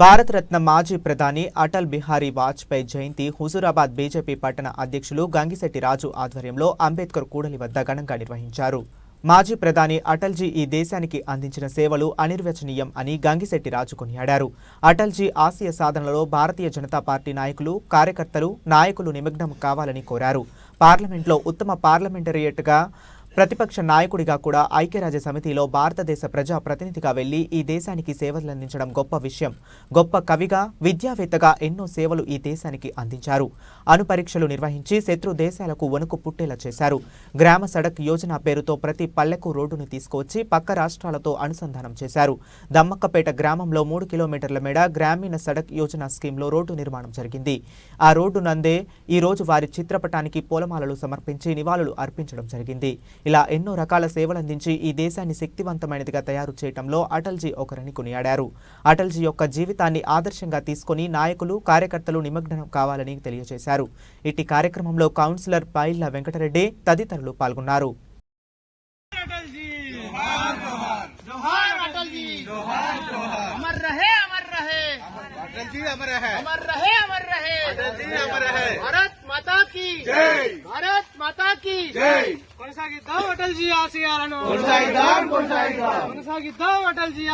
భారతరత్న మాజీ ప్రధాని అటల్ బిహారీ వాజ్పేయి జయంతి హుజూరాబాద్ బీజేపీ పట్టణ అధ్యక్షులు గంగిశెట్టి రాజు ఆధ్వర్యంలో అంబేద్కర్ కూడలి వద్ద ఘనంగా నిర్వహించారు. మాజీ ప్రధాని అటల్జీ ఈ దేశానికి అందించిన సేవలు అనిర్వచనీయం అని గంగిశెట్టి రాజు కొనియాడారు. అటల్జీ ఆశయ సాధనలో భారతీయ జనతా పార్టీ నాయకులు కార్యకర్తలు నాయకులు నిమగ్నం కావాలని కోరారు. పార్లమెంట్లో ఉత్తమ పార్లమెంటరియట్గా ప్రతిపక్ష నాయకుడిగా కూడా ఐక్యరాజ్య సమితిలో భారతదేశ ప్రజా ప్రతినిధిగా వెళ్ళి ఈ దేశానికి సేవలందించడం గొప్ప విషయం. గొప్ప కవిగా విద్యావేత్తగా ఎన్నో సేవలు ఈ దేశానికి అందించారు. అణు పరీక్షలు నిర్వహించి శత్రు దేశాలకు వణుకు పుట్టేలా చేశారు. గ్రామ సడక్ యోజన పేరుతో ప్రతి పల్లెకు రోడ్డును తీసుకువచ్చి పక్క రాష్ట్రాలతో అనుసంధానం చేశారు. దమ్మక్కపేట గ్రామంలో మూడు కిలోమీటర్ల మేడ గ్రామీణ సడక్ యోజన స్కీమ్లో రోడ్డు నిర్మాణం జరిగింది. ఆ రోడ్డు నందే ఈ రోజు వారి చిత్రపటానికి పూలమాలలు సమర్పించి నివాళులు అర్పించడం జరిగింది. ఇలా ఎన్నో రకాల సేవలందించి ఈ దేశాన్ని శక్తివంతమైనదిగా తయారు చేయటంలో అటల్జీ ఒకరని కొనియాడారు అటల్జీ యొక్క జీవితాన్ని ఆదర్శంగా తీసుకొని నాయకులు కార్యకర్తలు నిమగ్నం కావాలని తెలియజేశారు ఇట్టి కార్యక్రమంలో కౌన్సిలర్ పైళ్ల వెంకటరెడ్డి తదితరులు పాల్గొన్నారు अटल जी जोहार अटल जी जोहार जोहार अमर रहे अमर रहे अटल जी अमर है अमर रहे अमर रहे अटल जी अमर है भारत माता की जय भारत माता की జై కొనసాగిద్దాం అటల్ జీ ఆశయాలను. కొనసాగిద్దాం కొనసాగిద్దాం. కొనసాగిద్దాం అటల్ జీ